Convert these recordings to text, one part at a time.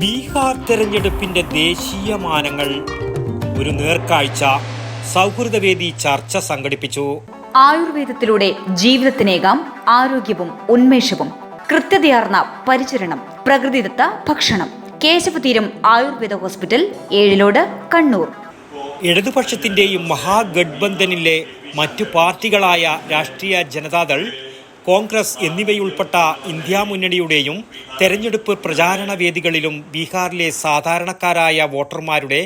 ബീഹാർ തെരഞ്ഞെടുപ്പിന്റെ ദേശീയ മാനങ്ങൾ ഒരു നേർക്കാഴ്ച സൗഹൃദവേദി ചർച്ച സംഘടിപ്പിച്ചു. ആയുർവേദത്തിലൂടെ ജീവിതത്തിനേകാം ആരോഗ്യവും ഉന്മേഷവും കൃത്യതയാർന്ന പരിചരണം പ്രകൃതിദത്ത ഭക്ഷണം. കേശവതീരം ആയുർവേദ ഹോസ്പിറ്റൽ ഏഴിലോട് കണ്ണൂർ. ഇടതുപക്ഷത്തിന്റെയും മഹാഗഡ്ബന്ധനിലെ മറ്റു പാർട്ടികളായ രാഷ്ട്രീയ ജനതാദൾ കോൺഗ്രസ് എന്നിവയുൾപ്പെട്ട ഇന്ത്യാ മുന്നണിയുടെയും തെരഞ്ഞെടുപ്പ് പ്രചാരണ വേദികളിലും ബീഹാറിലെ സാധാരണക്കാരായ വോട്ടർമാരുടെ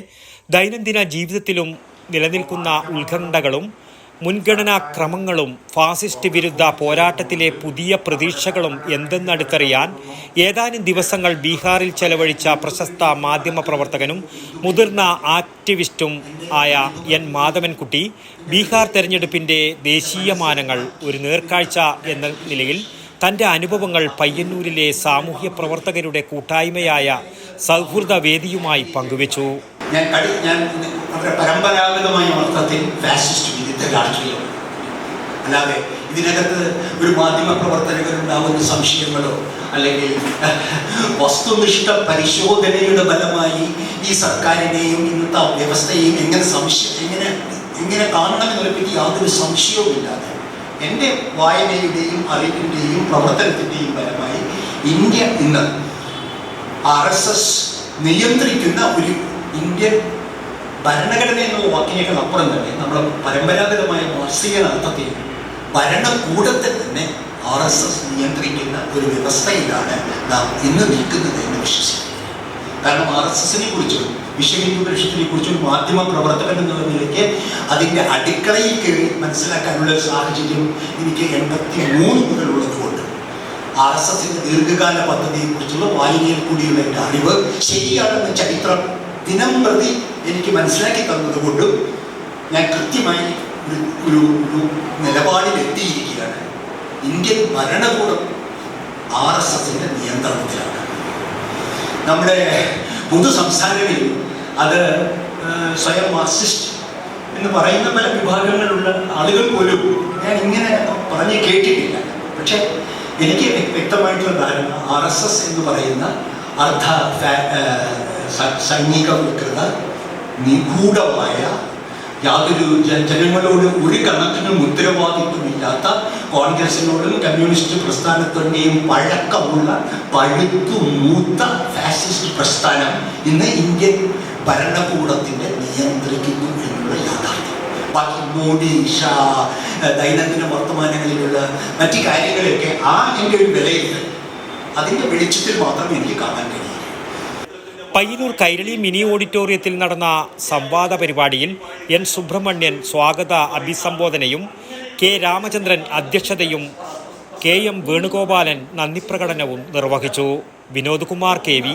ദൈനംദിന ജീവിതത്തിലും നിലനിൽക്കുന്ന ഉത്കണ്ഠകളും മുൻഗണനാ ക്രമങ്ങളും ഫാസിസ്റ്റ് വിരുദ്ധ പോരാട്ടത്തിലെ പുതിയ പ്രതീക്ഷകളും എന്തെന്നടുത്തറിയാൻ ഏതാനും ദിവസങ്ങൾ ബീഹാറിൽ ചെലവഴിച്ച പ്രശസ്ത മാധ്യമപ്രവർത്തകനും മുതിർന്ന ആക്ടിവിസ്റ്റും ആയ എൻ മാധവൻകുട്ടി ബീഹാർ തെരഞ്ഞെടുപ്പിന്റെ ദേശീയ മാനങ്ങൾ ഒരു നേർക്കാഴ്ച എന്ന നിലയിൽ തന്റെ അനുഭവങ്ങൾ പയ്യന്നൂരിലെ സാമൂഹ്യ പ്രവർത്തകരുടെ കൂട്ടായ്മയായ സൗഹൃദ വേദിയുമായി പങ്കുവച്ചു. ഞാൻ ഞാൻ വളരെ പരമ്പരാഗതമായ അർത്ഥത്തിൽ ഫാസിസ്റ്റ് വിരുദ്ധ രാഷ്ട്രീയം. അല്ലാതെ ഇതിനകത്ത് ഒരു മാധ്യമ പ്രവർത്തകരുണ്ടാവുന്ന സംശയങ്ങളോ അല്ലെങ്കിൽ വസ്തുനിഷ്ഠ പരിശോധനയുടെ ഫലമായി ഈ സർക്കാരിനെയും ഇന്നത്തെ വ്യവസ്ഥയെയും എങ്ങനെ സംശയ എങ്ങനെ എങ്ങനെ കാണണമെന്നുള്ള പറ്റി യാതൊരു സംശയവുമില്ലാതെ എന്റെ വായനയുടെയും അറിവിന്റെയും പ്രവർത്തനത്തിന്റെയും ഫലമായി ഇന്ത്യ ഇന്ന് ആർ എസ് എസ് നിയന്ത്രിക്കുന്ന ഒരു ഇന്ത്യൻ ഭരണഘടന എന്നുള്ള വാക്കിനേക്കാൾ അപ്പുറം തന്നെ നമ്മുടെ പരമ്പരാഗതമായ മാർസിക അർത്ഥത്തിൽ ഭരണകൂടത്തെ തന്നെ ആർ എസ് എസ് നിയന്ത്രിക്കുന്ന ഒരു വ്യവസ്ഥയിലാണ് നാം ഇന്ന് നിൽക്കുന്നത് എന്ന് വിശ്വസിക്കുന്നു. കാരണം ആർ എസ് എസിനെ കുറിച്ചും വിശ്വഹിന്ദു പരിഷത്തിനെ കുറിച്ചും മാധ്യമ പ്രവർത്തകൻ എന്നുള്ള നിലയ്ക്ക് അതിന്റെ അടുക്കളയിൽ കയറി മനസ്സിലാക്കാനുള്ള സാഹചര്യം എനിക്ക് എൺപത്തി മൂന്ന് മുതലുള്ളതുകൊണ്ട് ആർ എസ് എസിന്റെ ദീർഘകാല പദ്ധതിയെക്കുറിച്ചുള്ള വായനയിൽ കൂടിയുള്ള എന്റെ അറിവ് ശരിയാണെന്ന് ചരിത്രം ദിനം പ്രതി എനിക്ക് മനസ്സിലാക്കി തന്നതുകൊണ്ടും ഞാൻ കൃത്യമായി ഒരു ഒരു ഒരു നിലപാടിൽ എത്തിയിരിക്കുകയാണ്. ഇന്ത്യൻ ഭരണകൂടം ആർ എസ് എസിന്റെ നിയന്ത്രണത്തിലാണ്. നമ്മുടെ പൊതു സംസ്ഥാനങ്ങളിൽ അത് സ്വയം മാർസിസ്റ്റ് എന്ന് പറയുന്ന പല വിഭാഗങ്ങളിലുള്ള ആളുകൾ പോലും ഞാൻ ഇങ്ങനെ പറഞ്ഞ് കേട്ടിട്ടില്ല. പക്ഷെ എനിക്ക് വ്യ- വ്യക്തമായിട്ടുള്ള ധാരണ ആർ എസ് എസ് എന്ന് പറയുന്ന അർദ്ധ സൈനികവൽകൃത നിഗൂഢമായ യാതൊരു ജനങ്ങളോടും ഒരു കണക്കിനും ഉത്തരവാദിത്വമില്ലാത്ത കോൺഗ്രസിനോടും കമ്മ്യൂണിസ്റ്റ് പ്രസ്ഥാനത്തിന്റെയും പഴക്കമുള്ള പഴുത്തു മൂത്ത ഫാസിസ്റ്റ് പ്രസ്ഥാനം ഇന്ന് ഇന്ത്യൻ ഭരണകൂടത്തിന്റെ നിയന്ത്രിക്കുന്നു എന്നുള്ള യാഥാർത്ഥ്യം. ബാക്കി മോഡി ഷാ ദൈനംദിന വർത്തമാനങ്ങളിലുള്ള മറ്റു കാര്യങ്ങളൊക്കെ ആ എന്റെ ഒരു വിലയിൽ അതിന്റെ വെളിച്ചത്തിൽ മാത്രമേ എനിക്ക് കാണാൻ കഴിയൂ. പയ്യന്നൂർ കൈരളി മിനി ഓഡിറ്റോറിയത്തിൽ നടന്ന സംവാദ പരിപാടിയിൽ എൻ സുബ്രഹ്മണ്യൻ സ്വാഗത അഭിസംബോധനയും കെ രാമചന്ദ്രൻ അധ്യക്ഷതയും കെ എം വേണുഗോപാലൻ നന്ദി പ്രകടനവും നിർവഹിച്ചു. Vinod Kumar K V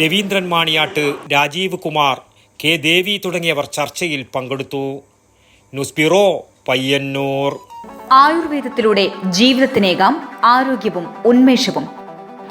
Raveendran Maniyat Rajeev Kumar K Devi തുടങ്ങിയവർ ചർച്ചയിൽ പങ്കെടുത്തു. News bureau Payyanur. ആയുർവേദത്തിലൂടെ ജീവിതത്തിനേകാം ആരോഗ്യവും ഉന്മേഷവും